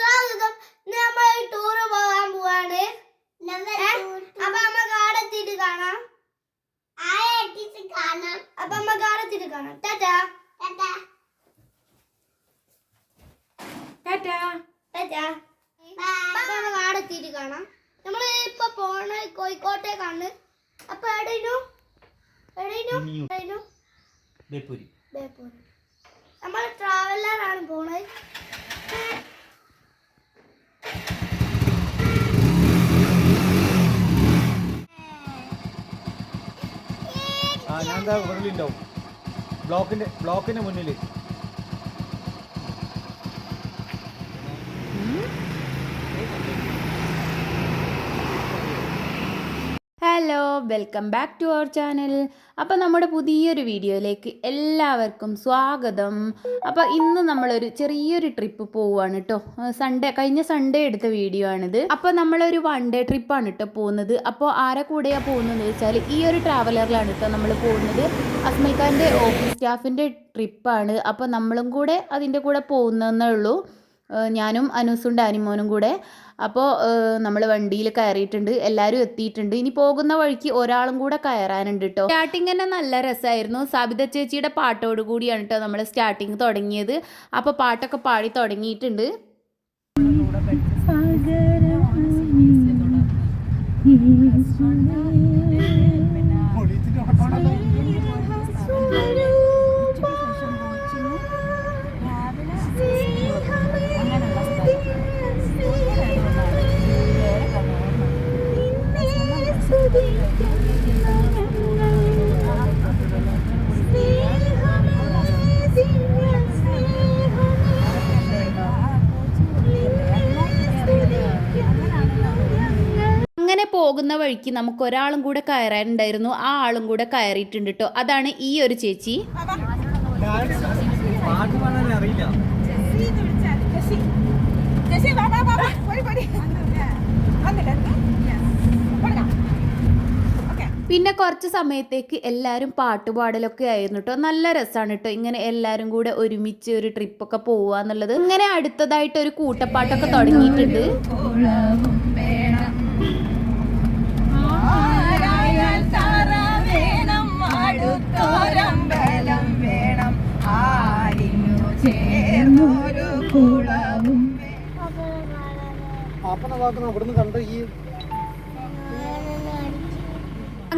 സ്വാഗതം ഇന്ന് നമ്മൾ ടൂറ് പോകാൻ പോവാണ്? അപ്പൊ കാണാം. അപ്പൊ കാണാം. ടാറ്റാ. ടാറ്റാ. ടാറ്റാ. അപ്പൊ നമ്മ കാടെത്തിയിട്ട് കാണാം. നമ്മൾ ഇപ്പൊ പോണ കോഴിക്കോട്ടേക്കാണ്. അപ്പൊ എവിടെയും എവിടെയും എവിടെയും ബേപ്പൂരി. ബേപ്പൂരി. നമ്മൾ ട്രാവലറാണ് എന്താ ഉള്ളിലുണ്ടാവും ബ്ലോക്കിന്റെ ബ്ലോക്കിന്റെ മുന്നിൽ hello welcome back to our channel. അപ്പോൾ നമ്മുടെ പുതിയൊരു വീഡിയോയിലേക്ക് എല്ലാവർക്കും സ്വാഗതം. അപ്പോൾ ഇന്ന് നമ്മളൊരു ചെറിയൊരു ട്രിപ്പ് പോവുകയാണ് കേട്ടോ സൺഡേ കഴിഞ്ഞ സൺഡേ എടുത്ത വീഡിയോ ആണിത്. അപ്പോൾ നമ്മളൊരു വൺ ഡേ ട്രിപ്പാണ് കേട്ടോ പോകുന്നത്. അപ്പോൾ ആരെ കൂടെയാണ് പോകുന്നതെന്ന് വെച്ചാൽ ഈ ഒരു ട്രാവലറിലാണ് കേട്ടോ നമ്മൾ പോകുന്നത്. അസ്മൽ ഖാന്റെ ഓഫീസ് സ്റ്റാഫിന്റെ ട്രിപ്പാണ് അപ്പോൾ നമ്മളും കൂടെ അതിന്റെ കൂടെ പോകുന്നതെന്നേ ഉള്ളൂ. ഞാനും അനൂസും ഡാനിമോനും കൂടെ. അപ്പോൾ നമ്മൾ വണ്ടിയിൽ കയറിയിട്ടുണ്ട് എല്ലാവരും എത്തിയിട്ടുണ്ട്. ഇനി പോകുന്ന വഴിക്ക് ഒരാളും കൂടെ കയറാനുണ്ട് കേട്ടോ സ്റ്റാർട്ടിങ് തന്നെ നല്ല രസമായിരുന്നു സാബിത ചേച്ചിയുടെ പാട്ടോട് കൂടിയാണ് കേട്ടോ നമ്മൾ സ്റ്റാർട്ടിങ് തുടങ്ങിയത്. അപ്പോൾ പാട്ടൊക്കെ പാടി തുടങ്ങിയിട്ടുണ്ട്. പോകുന്ന വഴിക്ക് നമുക്ക് ഒരാളും കൂടെ കയറാനുണ്ടായിരുന്നു. ആ ആളും കൂടെ കയറിയിട്ടുണ്ട് കേട്ടോ അതാണ് ഈ ഒരു ചേച്ചി. പിന്നെ കുറച്ച് സമയത്തേക്ക് എല്ലാവരും പാട്ടുപാടലൊക്കെ ആയിരുന്നു കേട്ടോ നല്ല രസമാണ് കേട്ടോ ഇങ്ങനെ എല്ലാവരും കൂടെ ഒരുമിച്ച് ഒരു ട്രിപ്പൊക്കെ പോവുക എന്നുള്ളത് ഇങ്ങനെ അടുത്തതായിട്ട് ഒരു കൂട്ടപ്പാട്ടൊക്കെ തുടങ്ങിയിട്ടുണ്ട്. പാപ്പന ഭാഗത്ത് അവിടുന്ന് കണ്ട ഈ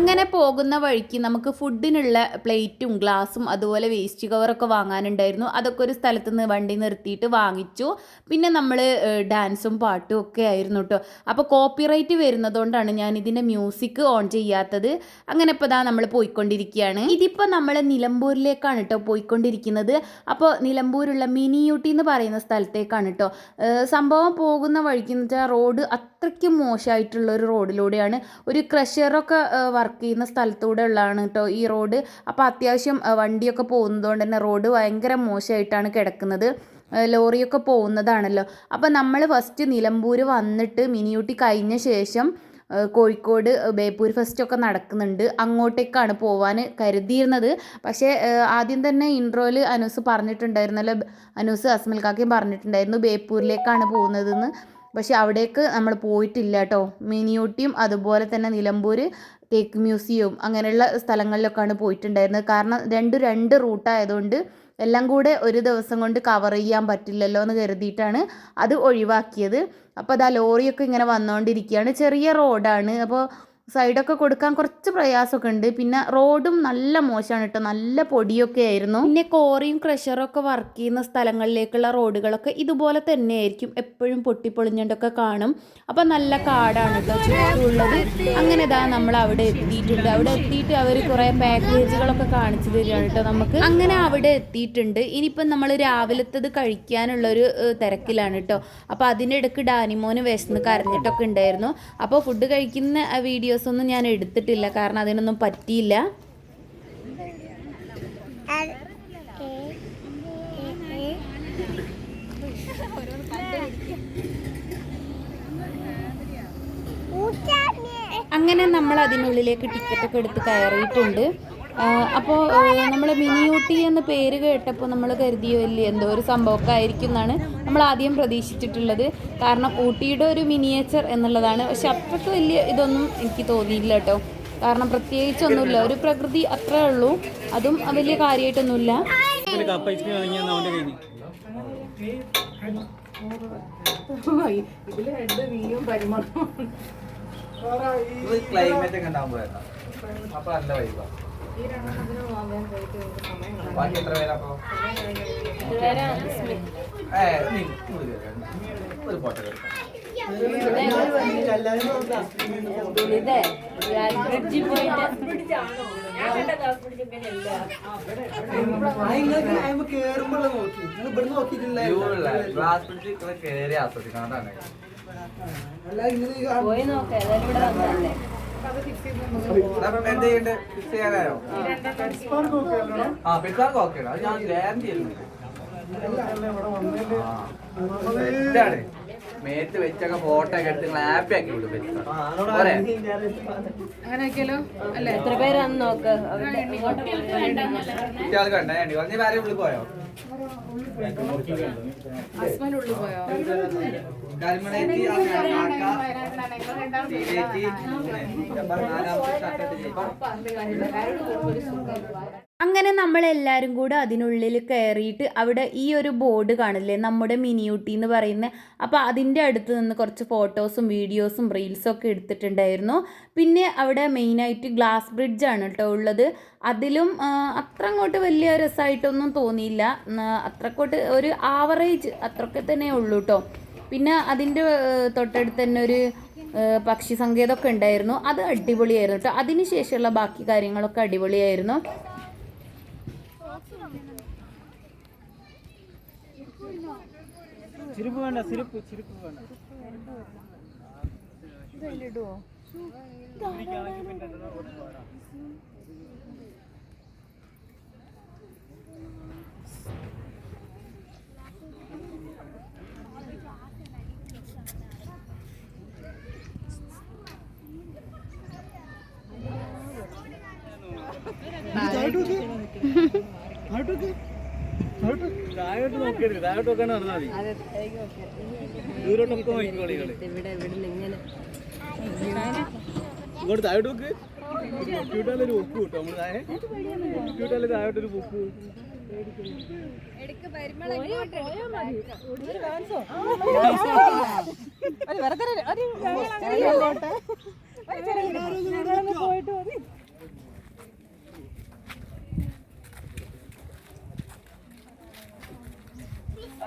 അങ്ങനെ പോകുന്ന വഴിക്ക് നമുക്ക് ഫുഡിനുള്ള പ്ലേറ്റും ഗ്ലാസും അതുപോലെ വേസ്റ്റ് കവറൊക്കെ വാങ്ങാനുണ്ടായിരുന്നു. അതൊക്കെ ഒരു സ്ഥലത്ത് നിന്ന് വണ്ടി നിർത്തിയിട്ട് വാങ്ങിച്ചു. പിന്നെ നമ്മൾ ഡാൻസും പാട്ടും ഒക്കെ ആയിരുന്നു കേട്ടോ അപ്പോൾ കോപ്പിറൈറ്റ് വരുന്നതുകൊണ്ടാണ് ഞാൻ ഇതിന്റെ മ്യൂസിക് ഓൺ ചെയ്യാത്തത്. അങ്ങനെ ഇപ്പോൾ ഇതാ നമ്മൾ പോയിക്കൊണ്ടിരിക്കുകയാണ് ഇതിപ്പോൾ നമ്മൾ നിലമ്പൂരിലേക്കാണ് കേട്ടോ പോയിക്കൊണ്ടിരിക്കുന്നത്. അപ്പോൾ നിലമ്പൂരുള്ള മിനി യൂട്ടി എന്ന് പറയുന്ന സ്ഥലത്തേക്കാണ് കേട്ടോ സംഭവം പോകുന്ന വഴിക്ക് എന്ന് വെച്ചാൽ റോഡ് അത്രയ്ക്കും മോശമായിട്ടുള്ള ഒരു റോഡിലൂടെയാണ് ഒരു ക്രഷറൊക്കെ വർക്ക് ചെയ്യുന്ന സ്ഥലത്തൂടെ ഉള്ളതാണ് കേട്ടോ ഈ റോഡ് അപ്പോൾ അത്യാവശ്യം വണ്ടിയൊക്കെ പോകുന്നതുകൊണ്ട് തന്നെ റോഡ് ഭയങ്കര മോശമായിട്ടാണ് കിടക്കുന്നത്. ലോറിയൊക്കെ പോകുന്നതാണല്ലോ. അപ്പോൾ നമ്മൾ ഫസ്റ്റ് നിലമ്പൂർ വന്നിട്ട് മിനിയൂട്ടി കഴിഞ്ഞ ശേഷം കോഴിക്കോട് ബേപ്പൂർ ഫെസ്റ്റൊക്കെ നടക്കുന്നുണ്ട്. അങ്ങോട്ടേക്കാണ് പോവാൻ കരുതിയിരുന്നത്. പക്ഷേ ആദ്യം തന്നെ ഇൻട്രോയിൽ അനൂസ് പറഞ്ഞിട്ടുണ്ടായിരുന്നല്ലോ. അനൂസ് അസ്മൽ കാക്കയും പറഞ്ഞിട്ടുണ്ടായിരുന്നു ബേപ്പൂരിലേക്കാണ് പോകുന്നതെന്ന്. പക്ഷെ അവിടേക്ക് നമ്മൾ പോയിട്ടില്ല കേട്ടോ മിനിയൂട്ടിയും അതുപോലെ തന്നെ നിലമ്പൂർ തേക്ക് മ്യൂസിയവും അങ്ങനെയുള്ള സ്ഥലങ്ങളിലൊക്കെയാണ് പോയിട്ടുണ്ടായിരുന്നത്. കാരണം രണ്ട് രണ്ട് റൂട്ടായതുകൊണ്ട് എല്ലാം കൂടെ ഒരു ദിവസം കൊണ്ട് കവർ ചെയ്യാൻ പറ്റില്ലല്ലോ എന്ന് കരുതിയിട്ടാണ് അത് ഒഴിവാക്കിയത്. അപ്പോൾ അത് ആ ലോറിയൊക്കെ ഇങ്ങനെ വന്നുകൊണ്ടിരിക്കുകയാണ്. ചെറിയ റോഡാണ് അപ്പോൾ സൈഡൊക്കെ കൊടുക്കാൻ കുറച്ച് പ്രയാസമൊക്കെ ഉണ്ട് പിന്നെ റോഡും നല്ല മോശമാണ് കേട്ടോ. നല്ല പൊടിയൊക്കെ ആയിരുന്നു. പിന്നെ കോറിയും ക്രഷറും ഒക്കെ വർക്ക് ചെയ്യുന്ന സ്ഥലങ്ങളിലേക്കുള്ള റോഡുകളൊക്കെ ഇതുപോലെ തന്നെ ആയിരിക്കും എപ്പോഴും പൊട്ടിപ്പൊളിഞ്ഞിട്ടൊക്കെ കാണും. അപ്പം നല്ല കാടാണ് ചുറ്റുമുള്ളത്. അങ്ങനെ ഇതാ നമ്മൾ അവിടെ എത്തിയിട്ടുണ്ട്. അവിടെ എത്തിയിട്ട് അവർ കുറേ പാക്കേജുകളൊക്കെ കാണിച്ചു തരികയാണ് കേട്ടോ നമുക്ക്. അങ്ങനെ അവിടെ എത്തിയിട്ടുണ്ട്. ഇനിയിപ്പം നമ്മൾ രാവിലത്തത് കഴിക്കാനുള്ളൊരു തിരക്കിലാണ് കേട്ടോ. അപ്പോൾ അതിനിടക്ക് ഡാനിമോന് വിശന്ന് കരഞ്ഞിട്ടൊക്കെ ഉണ്ടായിരുന്നു. അപ്പോൾ ഫുഡ് കഴിക്കുന്ന വീഡിയോസ് ഒന്നും ഞാൻ എടുത്തിട്ടില്ല. കാരണം അതിനൊന്നും പറ്റിയില്ല. അങ്ങനെ നമ്മൾ അതിനുള്ളിലേക്ക് ടിക്കറ്റൊക്കെ എടുത്ത് കയറിയിട്ടുണ്ട്. അപ്പോൾ നമ്മൾ മിനിയൂട്ടി എന്ന് എന്ന പേര് കേട്ടപ്പോൾ നമ്മൾ കരുതിയോ ഇല്ലേ എന്തോ ഒരു സംഭവമൊക്കെ ആയിരിക്കും എന്നാണ് നമ്മൾ ആദ്യം പ്രതീക്ഷിച്ചിട്ടുള്ളത്. കാരണം ഊട്ടിയുടെ ഒരു മിനിയേച്ചർ എന്നുള്ളതാണ്. പക്ഷെ അത്രയ്ക്ക് വലിയ ഇതൊന്നും എനിക്ക് തോന്നിയില്ല കേട്ടോ. കാരണം പ്രത്യേകിച്ചൊന്നുമില്ല. ഒരു പ്രകൃതി അത്രേ ഉള്ളൂ. അതും വലിയ കാര്യമായിട്ടൊന്നുമില്ല. ഇതിൽ ക്ലൈമറ്റ് ഒക്കെ ഉണ്ടാകുമ്പോഴാണ് അപ്പൊ നല്ല വൈബാ ബാക്കി എത്ര പേരാ അപ്പൊ. ഒരു ഫോട്ടോ എടുക്കാം. ആസ്വദിക്കണം അതാണ് അപ്പം എന്ത് ചെയ്യണ്ടേ ഫിക്സ് ചെയ്യാനായോ ആ പിസ്സാർക്ക് ഓക്കെ അത് ഞാൻ ഗ്യാരണ്ടി സെറ്റാണ് മേത്ത് വെച്ചൊക്കെ ഫോട്ടോ ഒക്കെ എടുത്ത് നിങ്ങൾ ഹാപ്പി ആക്കി വിടും എത്ര പേരാന്ന് നോക്ക് കുട്ടികൾക്ക് കണ്ടേ നീ വേറെ ഉള്ളിൽ പോയോ? అస్మల్ ఉళ్ళిపోయావు డైరెక్ట్ അങ്ങനെ നമ്മളെല്ലാവരും കൂടെ അതിനുള്ളിൽ കയറിയിട്ട് അവിടെ ഈ ഒരു ബോർഡ് കാണില്ലേ നമ്മുടെ മിനിയൂട്ടി എന്ന് പറയുന്നത് അപ്പോൾ അതിന്റെ അടുത്ത് നിന്ന് കുറച്ച് ഫോട്ടോസും വീഡിയോസും റീൽസും ഒക്കെ എടുത്തിട്ടുണ്ടായിരുന്നു. പിന്നെ അവിടെ മെയിനായിട്ട് ഗ്ലാസ് ബ്രിഡ്ജാണ് കേട്ടോ ഉള്ളത്. അതിലും അത്ര അങ്ങോട്ട് വലിയ രസമായിട്ടൊന്നും തോന്നിയില്ല. അത്രക്കോട്ട് ഒരു ആവറേജ് അത്രയൊക്കെ തന്നെ ഉള്ളൂ കേട്ടോ പിന്നെ അതിന്റെ തൊട്ടടുത്ത് തന്നെ ഒരു പക്ഷി സങ്കേതമൊക്കെ ഉണ്ടായിരുന്നു. അത് അടിപൊളിയായിരുന്നു കേട്ടോ അതിന് ശേഷമുള്ള ബാക്കി കാര്യങ്ങളൊക്കെ അടിപൊളിയായിരുന്നു. ചിരിപ്പ് വേണ്ട സിരിപ്പ് ചിരിപ്പ് വേണ്ട. താഴോട്ട്. നോക്കരുത് താഴോട്ട് നോക്കാൻ നടന്നാൽ മതി. ദൂരോട്ടൊക്കെ നോക്കിക്കോളി കളി ഇങ്ങോട്ട് താഴോട്ട് നോക്ക്. ഒപ്പിട്ടാലൊരു ഒപ്പ് കിട്ടും നമ്മൾ താഴെ. ഒപ്പിട്ടാൽ താഴോട്ടൊരു ഒപ്പ് പോയിട്ട് പിടിക്കാൻ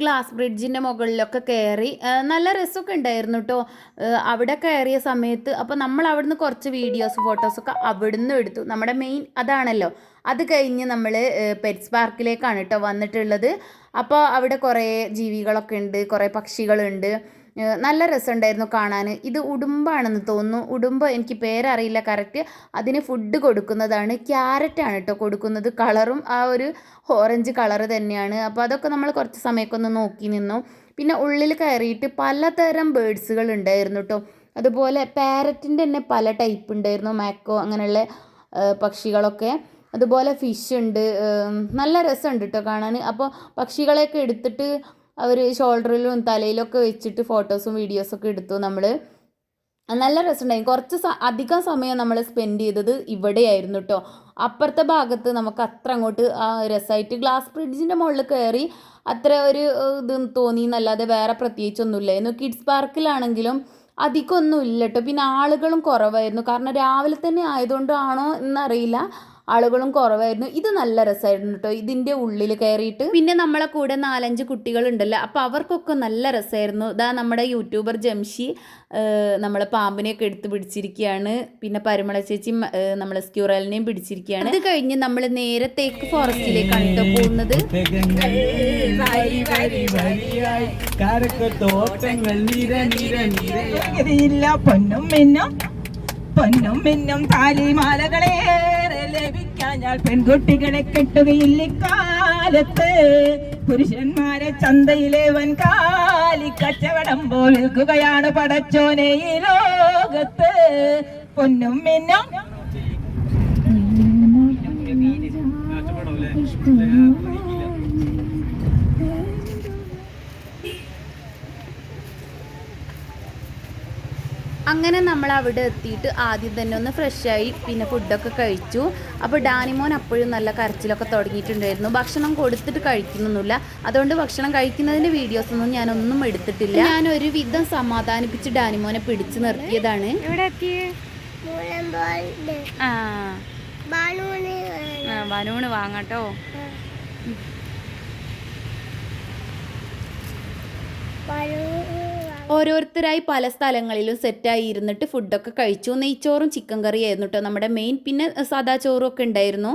ഗ്ലാസ് ബ്രിഡ്ജിന്റെ മുകളിലൊക്കെ കയറി നല്ല രസമൊക്കെ ഉണ്ടായിരുന്നു കേട്ടോ അവിടെ കയറിയ സമയത്ത് അപ്പോൾ നമ്മൾ അവിടുന്ന് കുറച്ച് വീഡിയോസ് ഫോട്ടോസൊക്കെ അവിടുന്ന് എടുത്തു. നമ്മുടെ മെയിൻ അതാണല്ലോ. അത് കഴിഞ്ഞ് നമ്മൾ പെറ്റ്സ് പാർക്കിലേക്കാണ് കേട്ടോ വന്നിട്ടുള്ളത്. അപ്പോൾ അവിടെ കുറേ ജീവികളൊക്കെ ഉണ്ട് കുറേ പക്ഷികളുണ്ട്. നല്ല രസമുണ്ടായിരുന്നു കാണാൻ. ഇത് ഉടുമ്പാണെന്ന് തോന്നുന്നു. ഉടുമ്പ് എനിക്ക് പേരറിയില്ല കറക്റ്റ്. അതിന് ഫുഡ് കൊടുക്കുന്നതാണ്. ക്യാരറ്റാണ് കേട്ടോ കൊടുക്കുന്നത്. കളറും ആ ഒരു ഓറഞ്ച് കളറ് തന്നെയാണ്. അപ്പോൾ അതൊക്കെ നമ്മൾ കുറച്ച് സമയമൊക്കെ ഒന്ന് നോക്കി നിന്നു. പിന്നെ ഉള്ളിൽ കയറിയിട്ട് പലതരം ബേഡ്സുകൾ ഉണ്ടായിരുന്നു കേട്ടോ അതുപോലെ പാരറ്റിന്റെ തന്നെ പല ടൈപ്പ് ഉണ്ടായിരുന്നു. മാക്കോ അങ്ങനെയുള്ള പക്ഷികളൊക്കെ. അതുപോലെ ഫിഷ് ഉണ്ട്. നല്ല രസമുണ്ട് കേട്ടോ കാണാൻ. അപ്പോൾ പക്ഷികളെയൊക്കെ എടുത്തിട്ട് അവർ ഷോൾഡറിലും തലയിലൊക്കെ വെച്ചിട്ട് ഫോട്ടോസും വീഡിയോസൊക്കെ എടുത്തു നമ്മൾ നല്ല രസമുണ്ടായി കുറച്ച് അധികം സമയം നമ്മൾ സ്പെൻഡ് ചെയ്തത് ഇവിടെയായിരുന്നു കേട്ടോ അപ്പുറത്തെ ഭാഗത്ത് നമുക്ക് അത്ര അങ്ങോട്ട് ആ രസമായിട്ട് ഗ്ലാസ് ബ്രിഡ്ജിന്റെ മുകളിൽ കയറി അത്ര ഒരു ഇത് തോന്നി എന്നല്ലാതെ വേറെ പ്രത്യേകിച്ചൊന്നുമില്ലായിരുന്നു കിഡ്സ് പാർക്കിലാണെങ്കിലും അധികമൊന്നും ഇല്ല കേട്ടോ പിന്നെ ആളുകളും കുറവായിരുന്നു. കാരണം രാവിലെ തന്നെ ആയതുകൊണ്ടാണോ എന്നറിയില്ല. ആളുകളും കുറവായിരുന്നു. ഇത് നല്ല രസമായിരുന്നു കേട്ടോ. ഇതിന്റെ ഉള്ളിൽ കയറിയിട്ട് പിന്നെ നമ്മളെ കൂടെ നാലഞ്ച് കുട്ടികളുണ്ടല്ലോ. അപ്പോൾ അവർക്കൊക്കെ നല്ല രസമായിരുന്നു. ഇതാ നമ്മുടെ യൂട്യൂബർ ജംഷി നമ്മളെ പാമ്പിനെയൊക്കെ എടുത്ത് പിടിച്ചിരിക്കുകയാണ്. പിന്നെ പരിമള ചേച്ചി നമ്മളെ സ്ക്യൂറലിനെയും പിടിച്ചിരിക്കുകയാണ്. അത് കഴിഞ്ഞ് നമ്മൾ നേരെ തേക്ക് ഫോറസ്റ്റിലേക്കാണ് കേട്ടോ പോകുന്നത്? തോട്ടങ്ങൾ നിര നിര നിര ഇല്ല പൊന്നും മിന്നും പൊന്നും മിന്നും താലിമാലകളേറെ ലഭിക്കാൻ ഞാൻ പെൺകുട്ടികളെ കെട്ടുകയില്ല കാലത്ത്. പുരുഷന്മാരെ ചന്തയിലെ വൻകാലി കച്ചവടം പോൽ വിൽക്കുകയാണ് പടച്ചോനെ ഈ ലോകത്ത്. പൊന്നും മിന്നും അങ്ങനെ നമ്മൾ അവിടെ എത്തിയിട്ട് ആദ്യം തന്നെ ഒന്ന് ഫ്രഷായി പിന്നെ ഫുഡൊക്കെ കഴിച്ചു. അപ്പോൾ ഡാനിമോൻ അപ്പോഴും നല്ല കരച്ചിലൊക്കെ തുടങ്ങിയിട്ടുണ്ടായിരുന്നു. ഭക്ഷണം കൊടുത്തിട്ട് കഴിക്കുന്നൊന്നുമില്ല. അതുകൊണ്ട് ഭക്ഷണം കഴിക്കുന്നതിന്റെ വീഡിയോസൊന്നും ഞാനൊന്നും എടുത്തിട്ടില്ല. ഞാൻ ഒരു വിധം സമാധാനിപ്പിച്ച് ഡാനിമോനെ പിടിച്ചു നിർത്തിയതാണ്. ആ. ബാലൂണ് വാങ്ങട്ടോ. ബാലൂണ് ഓരോരുത്തരായി പല സ്ഥലങ്ങളിലും സെറ്റായി ഇരുന്നിട്ട് ഫുഡൊക്കെ കഴിച്ചു. നെയ്ച്ചോറും ചിക്കൻ കറിയായിരുന്നു കേട്ടോ നമ്മുടെ മെയിൻ പിന്നെ സാദാ ചോറും ഒക്കെ ഉണ്ടായിരുന്നു.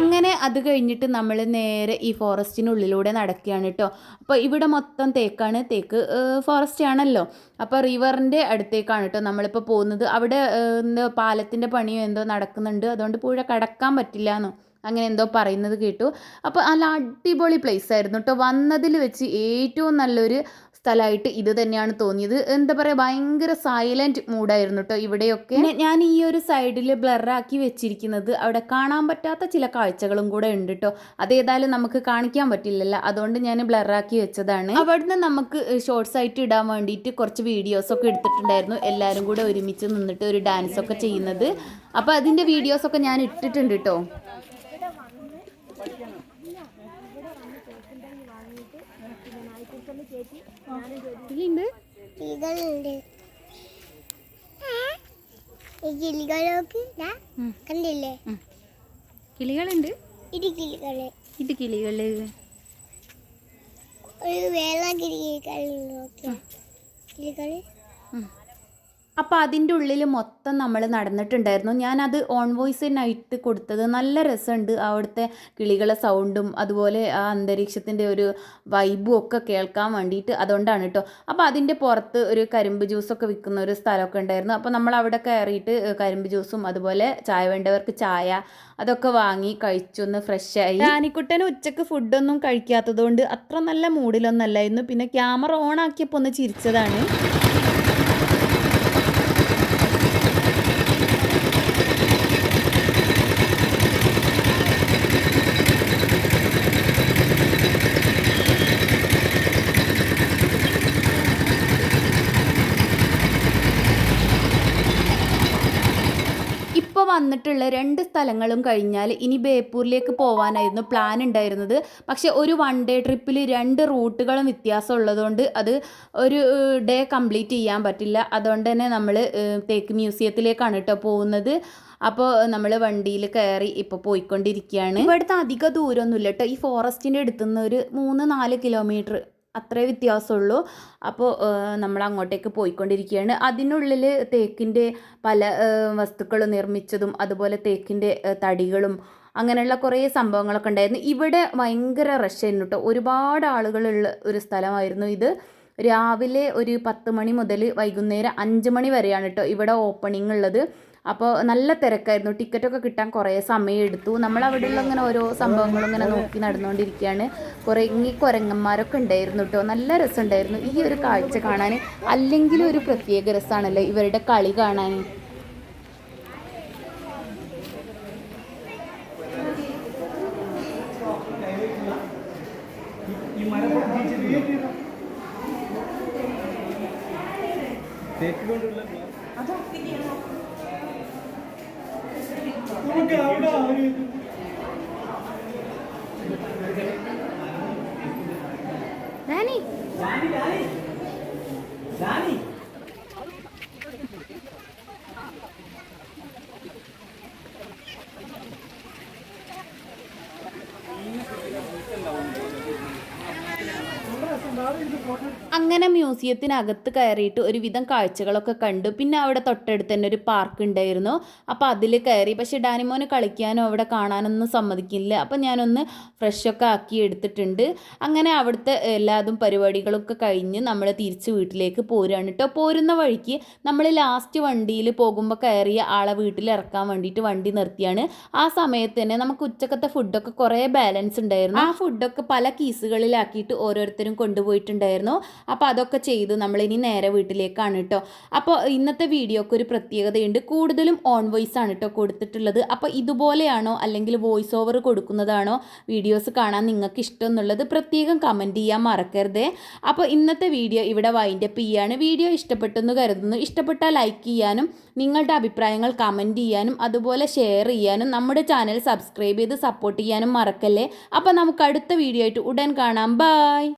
അങ്ങനെ അത് കഴിഞ്ഞിട്ട് നമ്മൾ നേരെ ഈ ഫോറസ്റ്റിനുള്ളിലൂടെ നടക്കുകയാണ് കേട്ടോ. അപ്പോൾ ഇവിടെ മൊത്തം തേക്കാണ്. തേക്ക് ഫോറസ്റ്റ് ആണല്ലോ. അപ്പോൾ റിവറിന്റെ അടുത്തേക്കാണ് കേട്ടോ നമ്മളിപ്പോൾ പോകുന്നത്. അവിടെ എന്തോ പാലത്തിന്റെ പണിയോ എന്തോ നടക്കുന്നുണ്ട്. അതുകൊണ്ട് പുഴ കടക്കാൻ പറ്റില്ല എന്നോ അങ്ങനെ എന്തോ പറയുന്നത് കേട്ടു. അപ്പോൾ നല്ല അടിപൊളി പ്ലേസ് ആയിരുന്നു കേട്ടോ. വന്നതിൽ വെച്ച് ഏറ്റവും നല്ലൊരു സ്ഥലമായിട്ട് ഇത് തന്നെയാണ് തോന്നിയത്. എന്താ പറയുക ഭയങ്കര സൈലന്റ് മൂഡായിരുന്നു കേട്ടോ ഇവിടെയൊക്കെ. ഞാൻ ഈ ഒരു സൈഡിൽ ബ്ലറാക്കി വെച്ചിരിക്കുന്നത് അവിടെ കാണാൻ പറ്റാത്ത ചില കാഴ്ചകളും കൂടെ ഉണ്ട് കേട്ടോ അതേതായാലും നമുക്ക് കാണിക്കാൻ പറ്റില്ലല്ലോ. അതുകൊണ്ട് ഞാൻ ബ്ലറാക്കി വെച്ചതാണ്. അവിടുന്ന് നമുക്ക് ഷോർട്സ് ആയിട്ട് ഇടാൻ വേണ്ടിയിട്ട് കുറച്ച് വീഡിയോസൊക്കെ എടുത്തിട്ടുണ്ടായിരുന്നു. എല്ലാവരും കൂടെ ഒരുമിച്ച് നിന്നിട്ട് ഒരു ഡാൻസ് ഒക്കെ ചെയ്യുന്നത്. അപ്പോൾ അതിന്റെ വീഡിയോസൊക്കെ ഞാൻ ഇട്ടിട്ടുണ്ട് കേട്ടോ കിളികളുണ്ട് ഈ കിളികളൊക്കെ കണ്ടില്ലേ? കിളികളുണ്ട്. ഇത് കിളികൾ. ഇത് കിളികൾ. ഒരു വെള്ള കിളികൾ കിളികൾ. അപ്പോൾ അതിന്റെ ഉള്ളിൽ മൊത്തം നമ്മൾ നടന്നിട്ടുണ്ടായിരുന്നു. ഞാനത് ഓൺ വോയിസ് നൈറ്റ് കൊടുത്തത്. നല്ല രസമുണ്ട്. അവിടുത്തെ കിളികളെ സൗണ്ടും അതുപോലെ ആ അന്തരീക്ഷത്തിന്റെ ഒരു വൈബും ഒക്കെ കേൾക്കാൻ വേണ്ടിയിട്ട് അതുകൊണ്ടാണ് കേട്ടോ അപ്പോൾ അതിന്റെ പുറത്ത് ഒരു കരിമ്പ് ജ്യൂസൊക്കെ വിൽക്കുന്ന ഒരു സ്ഥലമൊക്കെ ഉണ്ടായിരുന്നു. അപ്പോൾ നമ്മൾ അവിടെ കയറിയിട്ട് കരിമ്പ് ജ്യൂസും അതുപോലെ ചായ വേണ്ടവർക്ക് ചായ അതൊക്കെ വാങ്ങി കഴിച്ചൊന്ന് ഫ്രഷായി റാനിക്കുട്ടന് ഉച്ചയ്ക്ക് ഫുഡൊന്നും കഴിക്കാത്തത് കൊണ്ട് അത്ര നല്ല മൂഡിലൊന്നല്ലായിരുന്നു പിന്നെ ക്യാമറ ഓൺ ആക്കിയപ്പോൾ ഒന്ന് ചിരിച്ചതാണ് ഇപ്പോൾ വന്നിട്ടുള്ള രണ്ട് സ്ഥലങ്ങളും കഴിഞ്ഞാൽ ഇനി ബേപ്പൂരിലേക്ക് പോകാനായിരുന്നു പ്ലാൻ ഉണ്ടായിരുന്നത്. പക്ഷേ ഒരു വൺ ഡേ ട്രിപ്പിൽ രണ്ട് റൂട്ടുകളും വ്യത്യാസം ഉള്ളതുകൊണ്ട് അത് ഒരു ഡേ കംപ്ലീറ്റ് ചെയ്യാൻ പറ്റില്ല. അതുകൊണ്ട് തന്നെ നമ്മൾ തേക്ക് മ്യൂസിയത്തിലേക്കാണ് കേട്ടോ പോകുന്നത്. അപ്പോൾ നമ്മൾ വണ്ടിയിൽ കയറി ഇപ്പോൾ പോയിക്കൊണ്ടിരിക്കുകയാണ് ഇവിടുത്തെ അധിക ദൂരമൊന്നുമില്ല കേട്ടോ ഈ ഫോറസ്റ്റിന്റെ അടുത്തുനിന്ന് ഒരു മൂന്ന് നാല് കിലോമീറ്റർ അത്രേ വ്യത്യാസമുള്ളൂ. അപ്പോൾ നമ്മൾ അങ്ങോട്ടേക്ക് പോയിക്കൊണ്ടിരിക്കുകയാണ് അതിനുള്ളിൽ തേക്കിന്റെ പല വസ്തുക്കൾ നിർമ്മിച്ചതും അതുപോലെ തേക്കിന്റെ തടികളും അങ്ങനെയുള്ള കുറേ സംഭവങ്ങളൊക്കെ ഉണ്ടായിരുന്നു. ഇവിടെ ഭയങ്കര റഷ് ആയിരുന്നു കേട്ടോ ഒരുപാട് ആളുകളുള്ള ഒരു സ്ഥലമായിരുന്നു ഇത്. രാവിലെ ഒരു പത്ത് മണി മുതൽ വൈകുന്നേരം അഞ്ച് മണി വരെയാണ് കേട്ടോ ഇവിടെ ഓപ്പണിംഗ് ഉള്ളത്. അപ്പോൾ നല്ല തിരക്കായിരുന്നു. ടിക്കറ്റൊക്കെ കിട്ടാൻ കുറേ സമയം എടുത്തു നമ്മൾ അവിടെയുള്ള ഇങ്ങനെ ഓരോ സംഭവങ്ങളും ഇങ്ങനെ നോക്കി നടന്നുകൊണ്ടിരിക്കുകയാണ്. കുറേ ഇങ്ങി കുരങ്ങന്മാരൊക്കെ ഉണ്ടായിരുന്നു കേട്ടോ. നല്ല രസമുണ്ടായിരുന്നു. ഈ ഒരു കാഴ്ച കാണാൻ അല്ലെങ്കിലും ഒരു പ്രത്യേക രസമാണല്ലോ ഇവരുടെ കളി കാണാൻ. రాణి. రాణి రాణి. അങ്ങനെ മ്യൂസിയത്തിനകത്ത് കയറിയിട്ട് ഒരുവിധം കാഴ്ചകളൊക്കെ കണ്ടു. പിന്നെ അവിടെ തൊട്ടടുത്ത് തന്നെ ഒരു പാർക്ക് ഉണ്ടായിരുന്നു. അപ്പോൾ അതിൽ കയറി. പക്ഷേ ഡാനിമോന് കളിക്കാനോ അവിടെ കാണാനൊന്നും സമ്മതിക്കില്ല. അപ്പോൾ ഞാനൊന്ന് ഫ്രഷൊക്കെ ആക്കി എടുത്തിട്ടുണ്ട്. അങ്ങനെ അവിടുത്തെ എല്ലാതും പരിപാടികളൊക്കെ കഴിഞ്ഞ് നമ്മൾ തിരിച്ച് വീട്ടിലേക്ക് പോരുകയാണ് കേട്ടോ പോരുന്ന വഴിക്ക് നമ്മൾ ലാസ്റ്റ് വണ്ടിയിൽ പോകുമ്പോൾ കയറിയ ആളെ വീട്ടിൽ ഇറക്കാൻ വേണ്ടിയിട്ട് വണ്ടി നിർത്തിയാണ്. ആ സമയത്ത് തന്നെ നമുക്ക് ഉച്ചക്കത്തെ ഫുഡൊക്കെ കുറേ ബാലൻസ് ഉണ്ടായിരുന്നു. ആ ഫുഡൊക്കെ പല കീസുകളിലാക്കിയിട്ട് ഓരോരുത്തരും കൊണ്ടുപോയിട്ടുണ്ടായിരുന്നു. അപ്പോൾ അതൊക്കെ ചെയ്തു നമ്മളിനി നേരെ വീട്ടിലേക്കാണ് കേട്ടോ. അപ്പോൾ ഇന്നത്തെ വീഡിയോക്ക് ഒരു പ്രത്യേകതയുണ്ട്. കൂടുതലും ഓൺ വോയിസ് ആണ് കേട്ടോ കൊടുത്തിട്ടുള്ളത്. അപ്പോൾ ഇതുപോലെയാണോ അല്ലെങ്കിൽ വോയിസ് ഓവർ കൊടുക്കുന്നതാണോ വീഡിയോസ് കാണാൻ നിങ്ങൾക്ക് ഇഷ്ടം എന്നുള്ളത് പ്രത്യേകം കമന്റ് ചെയ്യാൻ മറക്കരുതേ. അപ്പോൾ ഇന്നത്തെ വീഡിയോ ഇവിടെ വൈൻഡ് അപ്പ് ചെയ്യാണ്. വീഡിയോ ഇഷ്ടപ്പെട്ടെന്ന് കരുതുന്നു. ഇഷ്ടപ്പെട്ടാൽ ലൈക്ക് ചെയ്യാനും നിങ്ങളുടെ അഭിപ്രായങ്ങൾ കമന്റ് ചെയ്യാനും അതുപോലെ ഷെയർ ചെയ്യാനും നമ്മുടെ ചാനൽ സബ്സ്ക്രൈബ് ചെയ്ത് സപ്പോർട്ട് ചെയ്യാനും മറക്കല്ലേ. അപ്പോൾ നമുക്ക് അടുത്ത വീഡിയോ ആയിട്ട് ഉടൻ കാണാം. ബൈ